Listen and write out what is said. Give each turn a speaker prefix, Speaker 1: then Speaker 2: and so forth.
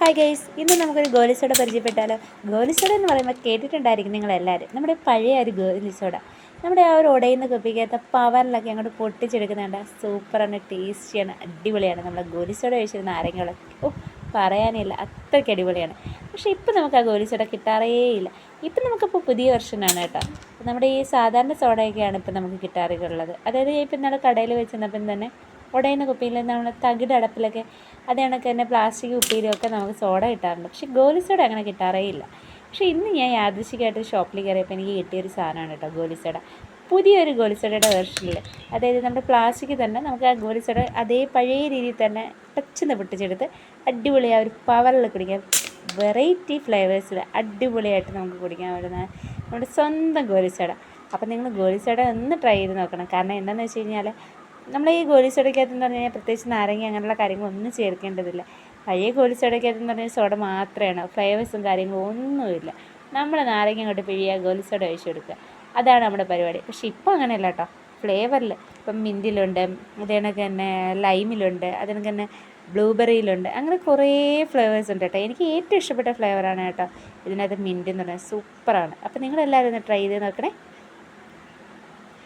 Speaker 1: Hi guys ഇന്ന് നമുക്കൊരു ഗോലിസോഡ പരിചയപ്പെട്ടാലോ? ഗോലിസോഡ എന്ന് പറയുമ്പോൾ കേട്ടിട്ടുണ്ടായിരിക്കും നിങ്ങളെല്ലാവരും നമ്മുടെ പഴയ ഒരു ഗോലിസോഡ നമ്മുടെ ആ ഒരു ഉടയുന്ന കുപ്പിക്കകത്ത് പവറിലൊക്കെ അങ്ങോട്ട് പൊട്ടിച്ചെടുക്കുന്നുണ്ട്. സൂപ്പറാണ് ടേസ്റ്റിയാണ് അടിപൊളിയാണ്. നമ്മുടെ ഗോലിസോഡ കഴിച്ചിരുന്ന ആരെങ്കിലും ഓ പറയാനില്ല അത്രയ്ക്ക് അടിപൊളിയാണ്. പക്ഷേ ഇപ്പം നമുക്ക് ആ ഗോലിസോഡ കിട്ടാറേ ഇല്ല. ഇപ്പം നമുക്കിപ്പോൾ പുതിയ വെർഷനാണ് കേട്ടോ. നമ്മുടെ ഈ സാധാരണ സോഡയൊക്കെയാണ് ഇപ്പം നമുക്ക് കിട്ടാറുള്ളത്. അതായത് ഇപ്പം നമ്മൾ കടയിൽ വെച്ചിരുന്നപ്പം തന്നെ ഉടയുന്ന കുപ്പിയിൽ നമ്മൾ തകിട് അടപ്പിലൊക്കെ അത് കണക്ക് തന്നെ പ്ലാസ്റ്റിക് കുപ്പിയിലൊക്കെ നമുക്ക് സോഡ കിട്ടാറുണ്ട് പക്ഷേ ഗോലി സോഡ അങ്ങനെ കിട്ടാറേ ഇല്ല. പക്ഷേ ഇന്ന് ഞാൻ യാദൃശികമായിട്ട് ഷോപ്പിൽ കയറിയപ്പോൾ എനിക്ക് കിട്ടിയൊരു സാധനമാണ് കേട്ടോ ഗോലി സോഡ പുതിയൊരു ഗോലി സോഡയുടെ വെർഷനിൽ അതായത് നമ്മുടെ പ്ലാസ്റ്റിക് തന്നെ നമുക്ക് ആ ഗോലി സോഡ അതേ പഴയ രീതിയിൽ തന്നെ ടച്ചെന്ന് പൊട്ടിച്ചെടുത്ത് ആ ഒരു പവറിൽ കുടിക്കാം. വെറൈറ്റി ഫ്ലേവേഴ്സിൽ അടിപൊളിയായിട്ട് നമുക്ക് കുടിക്കാൻ പറ്റുന്ന നമ്മുടെ സ്വന്തം ഗോലി സോഡ അപ്പോൾ നിങ്ങൾ ഗോലി സോഡ ഒന്ന് ട്രൈ ചെയ്ത് നോക്കണം. കാരണം എന്താണെന്ന് വെച്ച് കഴിഞ്ഞാൽ നമ്മൾ ഈ എന്ന് പറഞ്ഞു കഴിഞ്ഞാൽ പ്രത്യേകിച്ച് നാരങ്ങ അങ്ങനെയുള്ള കാര്യങ്ങളൊന്നും ചേർക്കേണ്ടതില്ല. പഴയ എന്ന് പറഞ്ഞാൽ സോഡ മാത്രമാണ് ഫ്ലേവേഴ്സും കാര്യങ്ങളും ഒന്നുമില്ല. നമ്മൾ നാരങ്ങ അങ്ങോട്ട് പിഴിയുക ഗോലി സോഡ ഒഴിച്ച് കൊടുക്കുക. അതാണ് നമ്മുടെ പരിപാടി. പക്ഷെ ഇപ്പോൾ അങ്ങനെയല്ല കേട്ടോ. ഫ്ലേവറിൽ ഇപ്പം മിന്റിലുണ്ട് അതേണക്ക് തന്നെ ലൈമിലുണ്ട് അതേണക്ക് തന്നെ ബ്ലൂബെറിയിലുണ്ട്. അങ്ങനെ കുറേ ഫ്ലേവേഴ്സ് ഉണ്ട് കേട്ടോ. എനിക്ക് ഏറ്റവും ഇഷ്ടപ്പെട്ട ഫ്ലേവറാണ് കേട്ടോ ഇതിനകത്ത് മിന്റ് എന്ന് പറഞ്ഞാൽ സൂപ്പറാണ്. അപ്പോൾ നിങ്ങളെല്ലാവരും ഒന്ന് ട്രൈ ചെയ്ത് നോക്കണേ.